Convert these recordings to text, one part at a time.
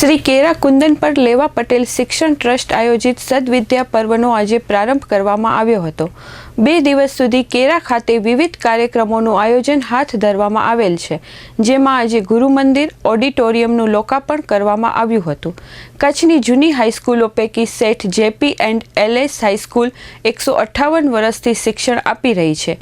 શ્રી કેરા કુંદન પર લેવા પટેલ શિક્ષણ ટ્રસ્ટ આયોજિત સદવિદ્યા પર્વનો આજે પ્રારંભ કરવામાં આવ્યો હતો. બે દિવસ સુધી કેરા ખાતે વિવિધ કાર્યક્રમોનું આયોજન હાથ ધરવામાં આવેલ છે, જેમાં આજે ગુરુ મંદિર ઓડિટોરિયમનું લોકાર્પણ કરવામાં આવ્યું હતું. કચ્છની જૂની હાઈસ્કૂલો પૈકી Seth JP and LS high school એકસો અઠ્ઠાવન વર્ષથી શિક્ષણ આપી રહી છે.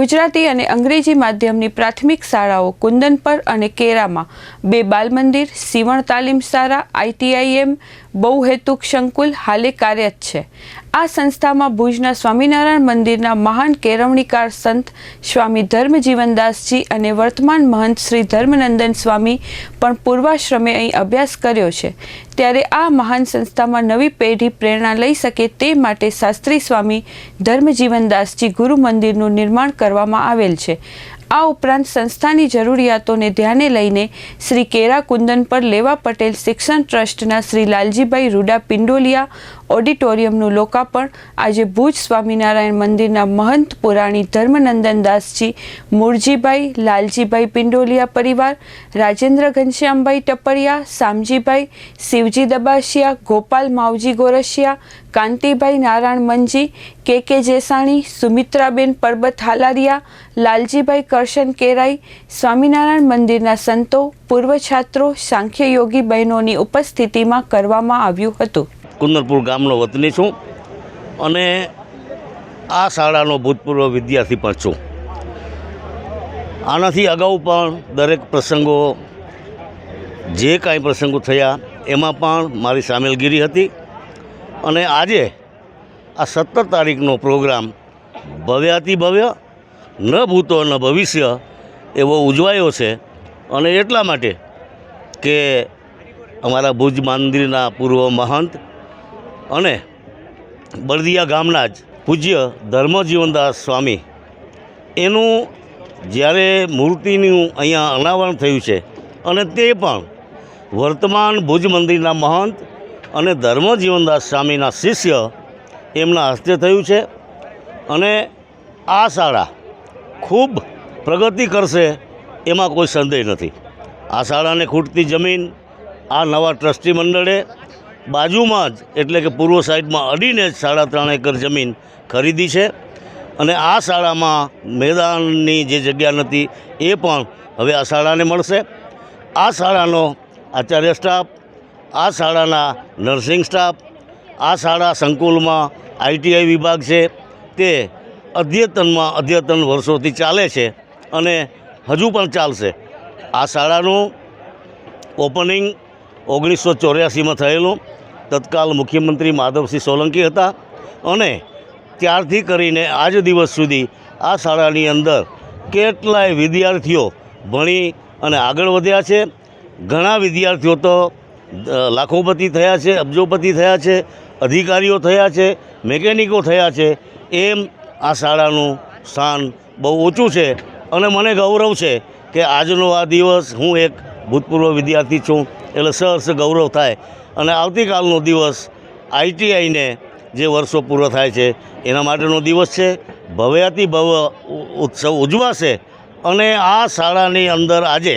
ગુજરાતી અને અંગ્રેજી માધ્યમની પ્રાથમિક શાળાઓ કુંદનપર અને કેરામાં, બે બાલ મંદિર સીવણ તાલીમ શાળા આઈટીઆઈએમ બહુહેતુક સંકુલ હાલે કાર્યરત છે. આ સંસ્થામાં ભુજના સ્વામિનારાયણ મંદિરના મહાન કેળવણીકાર સંત સ્વામી ધર્મજીવનદાસજી અને વર્તમાન મહંત શ્રી ધર્મનંદન સ્વામી પણ પૂર્વાશ્રમે અહીં અભ્યાસ કર્યો છે. ત્યારે આ મહાન સંસ્થામાં નવી પેઢી પ્રેરણા લઈ શકે તે માટે શાસ્ત્રી સ્વામી ધર્મજીવનદાસજી ગુરુ મંદિરનું નિર્માણ કરવામાં આવેલ છે. આ ઉપરાંત સંસ્થાની જરૂરિયાતોને ધ્યાને લઈને શ્રી કેરા કુંદન પર લેવા પટેલ શિક્ષણ ટ્રસ્ટના શ્રી લાલજીભાઈ રૂડા પિંડોલિયા ઓડિટોરિયમનું લોકાર્પણ. આજે ભુજ સ્વામિનારાયણ મંદિરના મહંત પુરાણી ધર્મનંદનદાસજી મૂળજીભાઈ, લાલજીભાઈ પિંડોલિયા પરિવાર, રાજેન્દ્ર ઘનશ્યામભાઈ ટપરિયા, સામજીભાઈ, શિવજી દબાશિયા, ગોપાલ માવજી ગોરસિયા કાંતિભાઈ નારાયણ મંજી, કે કે જેસાણી, સુમિત્રાબેન પરબત હાલારિયા લાલજીભાઈ કરશન કેરાઈ, સ્વામિનારાયણ મંદિરના સંતો, પૂર્વ છાત્રો, સાંખ્ય યોગી બહેનોની ઉપસ્થિતિમાં કરવામાં આવ્યું હતું. કુંદરપુર ગામનો વતની છું અને આ શાળાનો ભૂતપૂર્વ વિદ્યાર્થી પણ છું. આનાથી અગાઉ પણ દરેક પ્રસંગો, જે કાંઈ પ્રસંગો થયા, એમાં પણ મારી સામેલગીરી હતી અને આજે આ સત્તર તારીખનો પ્રોગ્રામ ભવ્યાતિ ભવ્ય, ન ભૂતો ન ભવિષ્ય એવો ઉજવાયો છે અને એટલા માટે કે અમારા ભુજ મંદિરના પૂર્વ મહંત અને બળદિયા ગામના જ પૂજ્ય ધર્મજીવનદાસ સ્વામી, એનું જ્યારે મૂર્તિનું અહીંયા અનાવરણ થયું છે અને તે પણ વર્તમાન ભુજ મંદિરના મહંત અને ધર્મજીવનદાસ સ્વામીના શિષ્ય એમના હસ્તે થયું છે અને આ શાળા ખૂબ પ્રગતિ કરશે એમાં કોઈ સંદેહ નથી. આ શાળાને ખૂટતી જમીન, આ નવા ટ્રસ્ટી મંડળે બાજુમાં જ, એટલે કે પૂર્વ સાઈડમાં અડીને જ સાડા ત્રણ એકર જમીન ખરીદી છે. અને આ શાળામાં મેદાનની જે જગ્યા નથી, એ પણ હવે આ શાળાને મળશે. આ શાળાનો આચાર્ય સ્ટાફ, આ શાળાના નર્સિંગ સ્ટાફ, આ શાળા સંકુલમાં આઈટીઆઈ વિભાગ છે. તે અદ્યતનમાં અદ્યતન વર્ષોથી ચાલે છે અને હજુ પણ ચાલશે. આ શાળાનું ઓપનિંગ ઓગણીસો ચોર્યાસીમાં થયેલું. તત્કાલ મુખ્યમંત્રી માધવસિંહ સોલંકી હતા અને ત્યારથી કરીને આજ દિવસ સુધી આ શાળાની અંદર કેટલાય વિદ્યાર્થીઓ ભણી અને આગળ વધ્યા છે. ઘણા વિદ્યાર્થીઓ તો લાખોપતિ થયા છે, અબજોપતિ થયા છે, અધિકારીઓ થયા છે, મેકેનિકો થયા છે. એમ આ શાળાનું સ્થાન બહુ ઊંચું છે અને મને ગૌરવ છે કે આજનો આ દિવસ હું એક ભૂતપૂર્વ વિદ્યાર્થી છું. એટલે સહર્ષ ગૌરવ થાય અને આવતીકાલનો દિવસ આઈટીઆઈને જે વર્ષો પૂરો થાય છે, એના માટેનો દિવસ છે. ભવ્યાતિ ભવ્ય ઉત્સવ ઉજવાશે અને આ શાળાની અંદર આજે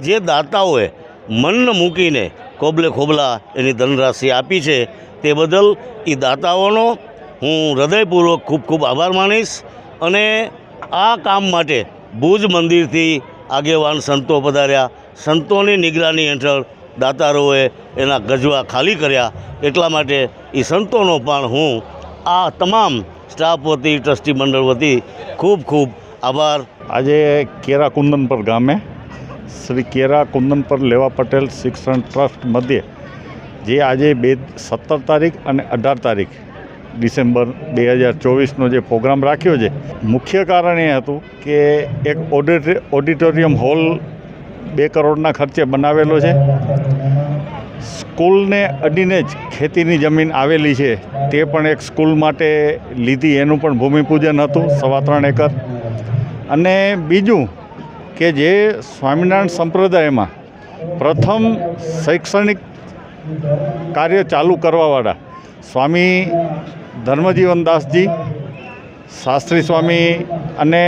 જે દાતાઓએ મન મૂકીને કોબલે ખોબલા એની ધનરાશિ આપી છે, તે બદલ એ દાતાઓનો હું હૃદયપૂર્વક ખૂબ ખૂબ આભાર માનીશ અને આ કામ માટે ભુજ મંદિરથી આગેવાન સંતો પધાર્યા. સંતોની નિગરાની હેઠળ દાતારોએ એના ગજવા ખાલી કર્યા. એટલા માટે એ સંતોનો પણ હું આ તમામ સ્ટાફ વતી ટ્રસ્ટી મંડળ વતી ખૂબ ખૂબ આભાર. આજે કેરા કુંદનપર ગામે શ્રી કેરા કુંદનપર લેવા પટેલ શિક્ષણ ટ્રસ્ટ મધ્યે જે આજે બે, સત્તર તારીખ અને અઢાર તારીખ ડિસેમ્બર બે હજાર ચોવીસનો જે પ્રોગ્રામ રાખ્યો છે, મુખ્ય કારણ એ હતું કે એક ઓડિટ, ઓડિટોરિયમ હોલ બે કરોડના ખર્ચે બનાવેલો છે. સ્કૂલને અડીને જ ખેતીની જમીન આવેલી છે. તે પણ એક સ્કૂલ માટે લીધી. એનું પણ ભૂમિપૂજન હતું, સવા ત્રણ એકર. અને બીજું કે જે સ્વામિનારાયણ સંપ્રદાયમાં પ્રથમ શૈક્ષણિક કાર્ય ચાલુ કરવાવાળા સ્વામી ધર્મજીવનદાસજી શાસ્ત્રી સ્વામી અને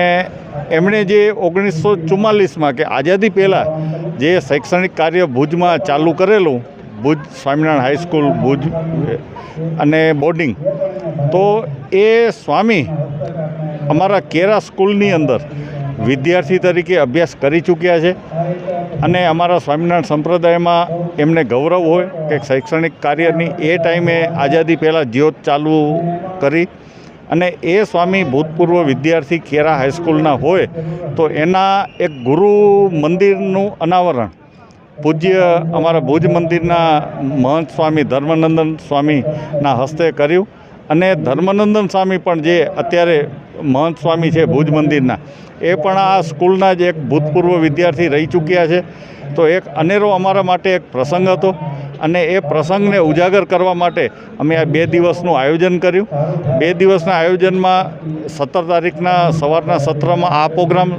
એમણે જે ઓગણીસો ચુમ્માલીસમાં કે આઝાદી પહેલાં જે શૈક્ષણિક કાર્ય ભુજમાં ચાલુ કરેલું, ભુજ સ્વામિનારાયણ હાઈસ્કૂલ ભુજ, અને બોર્ડિંગ, તો એ સ્વામી અમારા કેરા સ્કૂલની અંદર વિદ્યાર્થી તરીકે અભ્યાસ કરી ચૂક્યા છે અને અમારા સ્વામિનારાયણ સંપ્રદાયમાં એમને ગૌરવ હોય કે શૈક્ષણિક કાર્યની એ ટાઈમે આઝાદી પહેલાં જ્યોત ચાલુ કરી અને એ સ્વામી ભૂતપૂર્વ વિદ્યાર્થી કેરા હાઈસ્કૂલના હોય, તો એના એક ગુરુ મંદિરનું અનાવરણ. પૂજ્ય અમારા ભુજ મંદિરના મહંત સ્વામી ધર્મનંદન સ્વામીના હસ્તે કર્યું. અને ધર્મનંદન સ્વામી પણ જે અત્યારે મહંત સ્વામી છે ભુજ મંદિરના, એ પણ આ સ્કૂલના જ એક ભૂતપૂર્વ વિદ્યાર્થી રહી ચૂક્યા છે. તો એક અનેરો અમારા માટે એક પ્રસંગ હતો અને એ પ્રસંગને ઉજાગર કરવા માટે અમે આ બે દિવસનું આયોજન કર્યું. બે દિવસના આયોજનમાં સત્તર તારીખના સવારના સત્રમાં આ પ્રોગ્રામ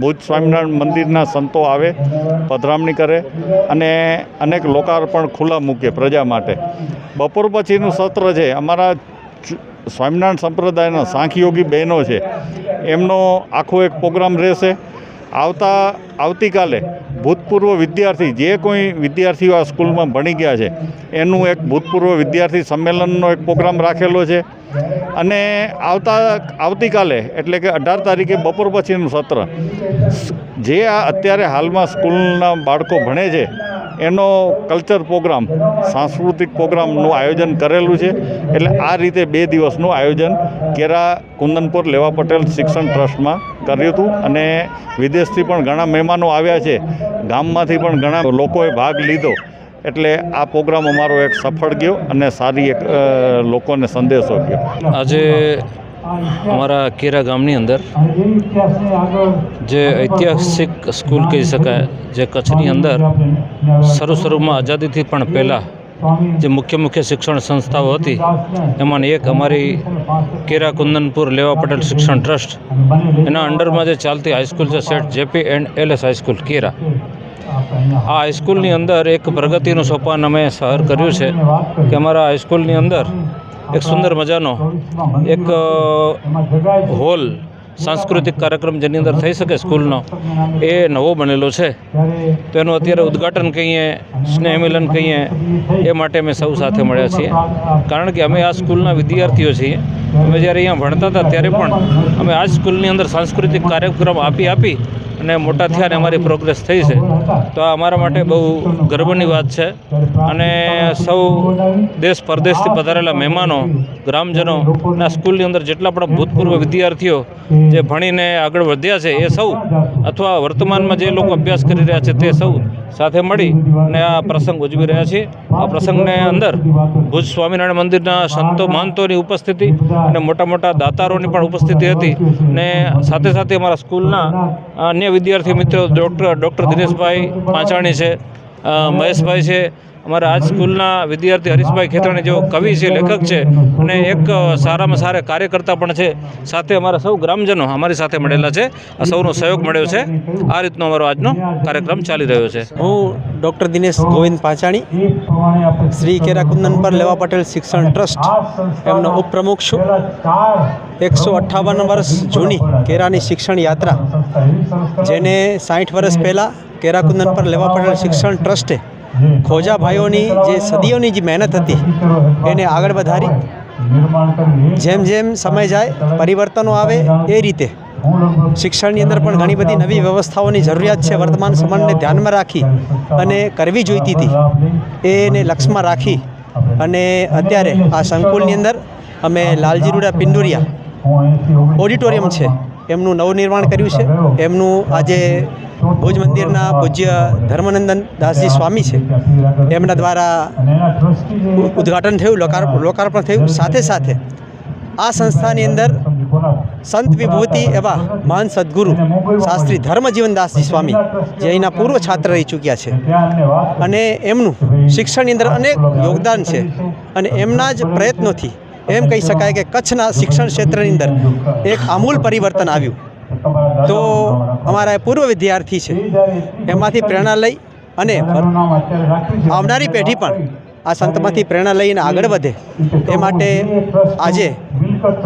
ભુજ સ્વામિનારાયણ મંદિરના સંતો આવે, પધરામણી કરે અને અનેક લોકાર્પણ ખુલ્લા મૂકે પ્રજા માટે. બપોર પછીનું સત્ર છે, અમારા સ્વામિનારાયણ સંપ્રદાયના સાંખયોગી બહેનો છે. એમનો આખો એક પ્રોગ્રામ રહેશે. આવતા, આવતીકાલે ભૂતપૂર્વ વિદ્યાર્થી, જે કોઈ વિદ્યાર્થીઓ આ સ્કૂલમાં ભણી ગયા છે, એનું એક ભૂતપૂર્વ વિદ્યાર્થી સંમેલનનો એક પ્રોગ્રામ રાખેલો છે. અને આવતા, આવતીકાલે એટલે કે અઢાર તારીખે બપોર પછીનું સત્ર. જે આ અત્યારે હાલમાં સ્કૂલના બાળકો ભણે છે એનો કલ્ચર પ્રોગ્રામ, સાંસ્કૃતિક પ્રોગ્રામનું આયોજન કરેલું છે. એટલે આ રીતે બે દિવસનું આયોજન કેરા કુંદનપુર લેવા પટેલ શિક્ષણ ટ્રસ્ટમાં કર્યું હતું અને વિદેશથી પણ ઘણા મહેમાનો આવ્યા છે. ગામમાંથી પણ ઘણા લોકોએ ભાગ લીધો. એટલે આ પ્રોગ્રામ અમારો એક સફળ ગયો અને સારી એક લોકોને સંદેશો ગયો. આજે અમારા કેરા ગામની અંદર જે ઐતિહાસિક સ્કૂલ કહી શકાય, જે કચ્છની અંદર શરૂ શરૂમાં આઝાદીથી પણ પહેલાં જે મુખ્ય મુખ્ય શિક્ષણ સંસ્થાઓ હતી, એમાંની એક અમારી કેરા કુંદનપુર લેવા પટેલ શિક્ષણ ટ્રસ્ટ, એના અંડરમાં જે ચાલતી હાઈસ્કૂલ છે set JP and LS high school Kera. આ હાઈસ્કૂલની અંદર એક પ્રગતિનું સોપાન અમે સહર કર્યું છે કે અમારા હાઈસ્કૂલની અંદર એક સુંદર મજાનો એક હોલ સાંસ્કૃતિક કાર્યક્રમ જેની અંદર થઈ શકે સ્કૂલનો, એ નવો બનેલો છે. તો એનું અત્યારે ઉદ્ઘાટન કહીએ સ્નેહ મિલન કહીએ, એ માટે અમે સૌ સાથે મળ્યા છીએ. કારણ કે અમે આ સ્કૂલના વિદ્યાર્થીઓ છીએ. અમે જ્યારે અહીંયા ભણતા હતા ત્યારે પણ અમે આ સ્કૂલની અંદર સાંસ્કૃતિક કાર્યક્રમ આપી આપી અને મોટા થયા અને અમારી પ્રોગ્રેસ થઈ છે. તો આ અમારા માટે બહુ ગર્વની વાત છે. અને સૌ દેશ પરદેશથી પધારેલા મહેમાનો, ગ્રામજનો અને સ્કૂલની અંદર જેટલા પણ ભૂતપૂર્વ વિદ્યાર્થીઓ જે ભણીને આગળ વધ્યા છે, એ સૌ અથવા વર્તમાનમાં જે લોકો અભ્યાસ કરી રહ્યા છે, તે સૌ સાથે મળી અને આ પ્રસંગ ઉજવી રહ્યા છીએ. આ પ્રસંગને અંદર ભુજ સ્વામિનારાયણ મંદિરના સંતો મહંતોની ઉપસ્થિતિ અને મોટા મોટા દાતારોની પણ ઉપસ્થિતિ હતી ને સાથે સાથે અમારા સ્કૂલના અન્ય વિદ્યાર્થી મિત્રો, ડૉક્ટર ડૉક્ટર દિનેશભાઈ પાંચાણી છે મહેશભાઈ છે અમારા આ સ્કૂલના વિદ્યાર્થી હરીશભાઈ ખેતરાણી જેઓ કવિ છે, લેખક છે અને એક સારામાં સારા કાર્યકર્તા પણ છે. સાથે અમારા સૌ ગ્રામજનો અમારી સાથે મળેલા છે. આ સૌનો સહયોગ મળ્યો છે. આ રીતનો અમારો આજનો કાર્યક્રમ ચાલી રહ્યો છે. હું ડૉક્ટર દિનેશ ગોવિંદ પાંચાણી, શ્રી કેરાકુંદન પર લેવા પટેલ શિક્ષણ ટ્રસ્ટ, એમનો ઉપપ્રમુખ છું. એકસો અઠ્ઠાવન વર્ષ જૂની કેરાની શિક્ષણ યાત્રા, જેને સાઠ વર્ષ પહેલાં કેરાકુંદન પર લેવા પટેલ શિક્ષણ ટ્રસ્ટે ખોજા ભાઈઓની જે સદીઓની જે મહેનત હતી, એને આગળ વધારી. જેમ જેમ સમય જાય, પરિવર્તનો આવે, એ રીતે. શિક્ષણની અંદર પણ ઘણી બધી નવી વ્યવસ્થાઓની જરૂરિયાત છે, વર્તમાન સમયને ધ્યાનમાં રાખી અને કરવી જોઈતી હતી. એને લક્ષમાં રાખી અને અત્યારે આ સંકુલની અંદર અમે લાલજી રૂડા પિંડુરિયા ઓડિટોરિયમ છે, એમનું નવનિર્માણ કર્યું છે. એમનું આજે ભુજ મંદિરના પૂજ્ય ધર્મનંદન દાસજી સ્વામી છે. એમના દ્વારા ઉદ્ઘાટન થયું, લોકાર- લોકાર્પણ થયું. સાથે સાથે આ સંસ્થાની અંદર સંત વિભૂતિ એવા મહાન સદગુરુ શાસ્ત્રી ધર્મજીવનદાસજી સ્વામી જે અહીંના પૂર્વ છાત્ર રહી ચૂક્યા છે. અને એમનું શિક્ષણની અંદર અનેક યોગદાન છે અને એમના જ પ્રયત્નોથી એમ કહી શકાય કે કચ્છના શિક્ષણ ક્ષેત્રની અંદર એક આમૂલ પરિવર્તન આવ્યું. તો અમારા પૂર્વ વિદ્યાર્થી છે. એમાંથી પ્રેરણા લઈ અને આવનારી પેઢી પણ આ સંતમાંથી પ્રેરણા લઈને આગળ વધે. એ માટે આજે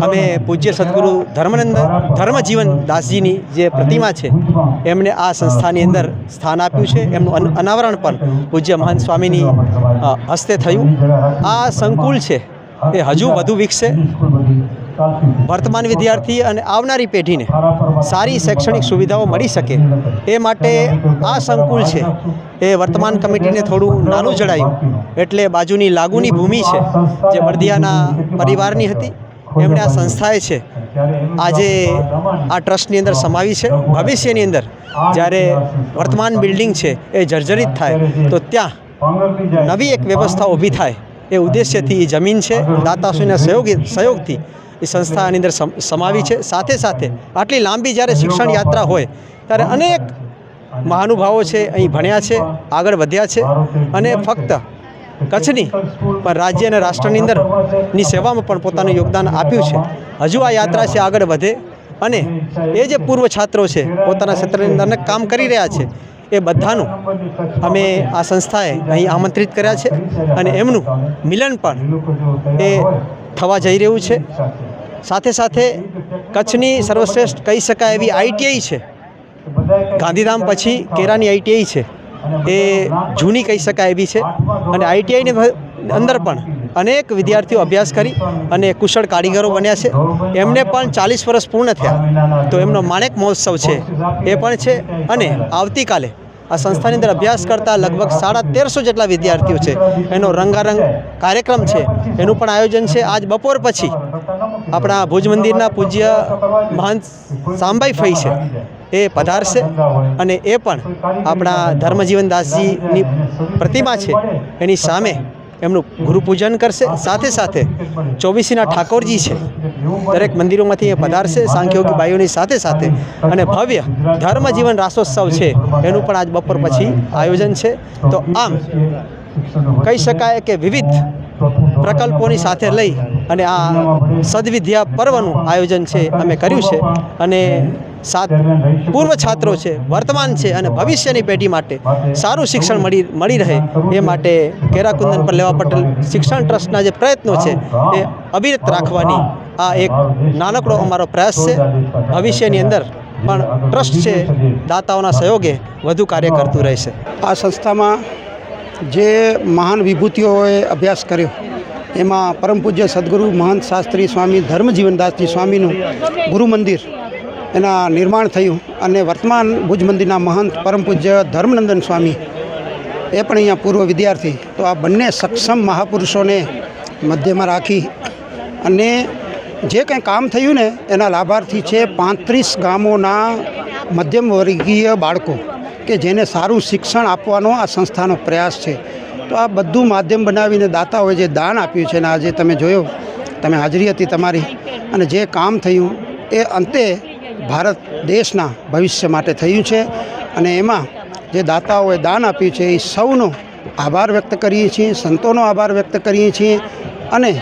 અમે પૂજ્ય સદગુરુ ધર્મનંદ ધર્મજીવન દાસજીની જે પ્રતિમા છે, એમને આ સંસ્થાની અંદર સ્થાન આપ્યું છે. એમનું અન- અનાવરણ પણ પૂજ્ય મહંત સ્વામીની હસ્તે થયું. આ સંકુલ છે, એ હજુ વધુ વિકસે. વર્તમાન વિદ્યાર્થી અને આવનારી પેઢીને સારી શૈક્ષણિક સુવિધાઓ મળી શકે એ માટે આ સંકુલ છે. એ વર્તમાન કમિટીને થોડું નાનું જણાયું. એટલે બાજુની લાગુની ભૂમિ છે જે બળદિયાના પરિવારની હતી. એમણે આ સંસ્થાએ છે. આજે આ ટ્રસ્ટની અંદર સમાવી છે. ભવિષ્યની અંદર જ્યારે વર્તમાન બિલ્ડિંગ છે એ જર્જરિત થાય, તો ત્યાં નવી એક વ્યવસ્થા ઊભી થાય. એ ઉદ્દેશ્યથી એ જમીન છે. દાતાશ્રીના સહયોગી સહયોગથી એ સંસ્થાની અંદર સમ- સમાવી છે. સાથે સાથે આટલી લાંબી જ્યારે શિક્ષણ યાત્રા હોય, ત્યારે અનેક મહાનુભાવો છે, અહીં ભણ્યા છે, આગળ વધ્યા છે અને ફક્ત કચ્છની, પણ રાજ્ય અને રાષ્ટ્રની અંદરની સેવામાં પણ પોતાનું યોગદાન આપ્યું છે. હજુ આ યાત્રા છે, આગળ વધે અને એ જે પૂર્વ છાત્રો છે, પોતાના ક્ષેત્રની અંદર કામ કરી રહ્યા છે, એ બધાનું અમે આ સંસ્થાએ અહીં આમંત્રિત કર્યા છે અને એમનું મિલન પણ એ થવા જઈ રહ્યું છે. સાથે સાથે કચ્છની સર્વશ્રેષ્ઠ કહી શકાય એવી આઈટીઆઈ છે. ગાંધીધામ પછી કેરાની આઈટીઆઈ છે. એ જૂની કહી શકાય એવી છે. અને આઈટીઆઈની અંદર પણ અનેક વિદ્યાર્થીઓ અભ્યાસ કરી અને કુશળ કારીગરો બન્યા છે. એમને પણ ચાલીસ વર્ષ પૂર્ણ થયા. તો એમનો માણેક મહોત્સવ છે. એ પણ છે. અને આવતીકાલે આ સંસ્થાની અંદર અભ્યાસ કરતા લગભગ સાડા તેરસો જેટલા વિદ્યાર્થીઓ છે. એનો રંગારંગ કાર્યક્રમ છે. એનું પણ આયોજન છે આજ બપોર પછી. આપણા ભુજ મંદિરના પૂજ્ય મહંત સાંબાઈ ફઈ છે. એ પધારશે અને એ પણ આપણા ધર્મજીવન દાસજીની પ્રતિમા છે. એની સામે એમનું ગુરુપૂજન કરશે. સાથે સાથે ચોવીસીના ઠાકોરજી છે. દરેક મંદિરોમાંથી એ પધારશે સાંખ્યોગી બાઈઓની સાથે સાથે. અને ભવ્ય ધર્મજીવન રાસોત્સવ છે. એનું પણ આજ બપોર પછી આયોજન છે. તો આમ કહી શકાય કે વિવિધ પ્રકલ્પોની સાથે લઈ અને આ સદવિદ્યા પર્વનું આયોજન છે. અમે કર્યું છે. અને સાત પૂર્વ છાત્રો છે વર્તમાન છે અને ભવિષ્યની પેઢી માટે સારું શિક્ષણ મળી મળી રહે એ માટે કેરાકુંદન પર લેવા પટેલ શિક્ષણ ટ્રસ્ટના જે પ્રયત્નો છે એ અવિરત રાખવાની આ એક નાનકડો અમારો પ્રયાસ છે. ભવિષ્યની અંદર પણ ટ્રસ્ટ છે દાતાઓના સહયોગે વધુ કાર્ય કરતું રહેશે. આ સંસ્થામાં જે મહાન વિભૂતિઓએ અભ્યાસ કર્યો એમાં પરમ પૂજ્ય સદગુરુ મહંત શાસ્ત્રી સ્વામી ધર્મજીવનદાસજી સ્વામીનું ગુરુ મંદિર એના નિર્માણ થયું અને વર્તમાન ભુજ મંદિરના મહંત પરમ પૂજ્ય ધર્મનંદન સ્વામી એ પણ અહીંયા પૂર્વ વિદ્યાર્થી. તો આ બંને સક્ષમ મહાપુરુષોને મધ્યમાં રાખી અને જે કંઈ કામ થયું ને એના લાભાર્થી છે પાંત્રીસ ગામોના મધ્યમ વર્ગીય બાળકો કે જેને સારું શિક્ષણ આપવાનો આ સંસ્થાનો પ્રયાસ છે. તો આ બધું માધ્યમ બનાવીને દાતાઓએ જે દાન આપ્યું છે ને આજે તમે જોયો, તમે હાજરી હતી તમારી અને જે કામ થયું એ અંતે ભારત દેશના ભવિષ્ય માટે થયું છે. અને એમાં જે દાતાઓએ દાન આપ્યું છે, એ સૌનો આભાર વ્યક્ત કરીએ છીએ, સંતોનો આભાર વ્યક્ત કરીએ છીએ અને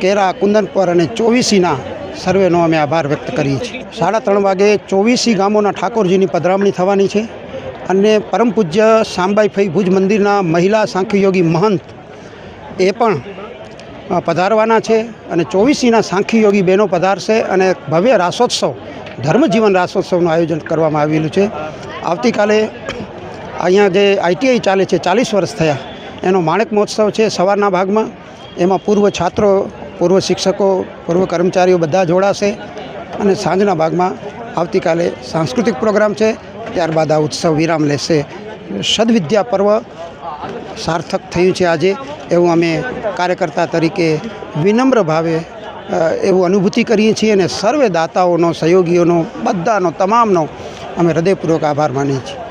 કેરા, કુંદનપર અને ચોવીસીના સર્વેનો અમે આભાર વ્યક્ત કરીએ છીએ. સાડા ત્રણ વાગે ચોવીસી ગામોના ઠાકોરજીની પધરામણી થવાની છે અને પરમ પૂજ્ય સાંબાઈ ફઈ ભુજ મંદિરના મહિલા સાંખીયોગી મહંત એ પણ પધારવાના છે અને ચોવીસીના સાંખીયોગી બહેનો પધારશે અને ભવ્ય રાસોત્સવ ધર્મજીવન રાસોત્સવનું આયોજન કરવામાં આવેલું છે. આવતીકાલે અહીંયા જે આઈટીઆઈ ચાલે છે, ચાલીસ વર્ષ થયા. એનો માણેક મહોત્સવ છે સવારના ભાગમાં. એમાં પૂર્વ છાત્રો, પૂર્વ શિક્ષકો, પૂર્વ કર્મચારીઓ બધા જોડાશે. અને સાંજના ભાગમાં આવતીકાલે સાંસ્કૃતિક પ્રોગ્રામ છે. ત્યારબાદ આ ઉત્સવ વિરામ લેશે. સદવિદ્યા પર્વ સાર્થક થયું છે આજે. એવું અમે કાર્યકર્તા તરીકે વિનમ્ર ભાવે એવું અનુભૂતિ કરીએ છીએ અને સર્વે દાતાઓનો, સહયોગીઓનો, બધાનો, તમામનો અમે હૃદયપૂર્વક આભાર માનીએ છીએ.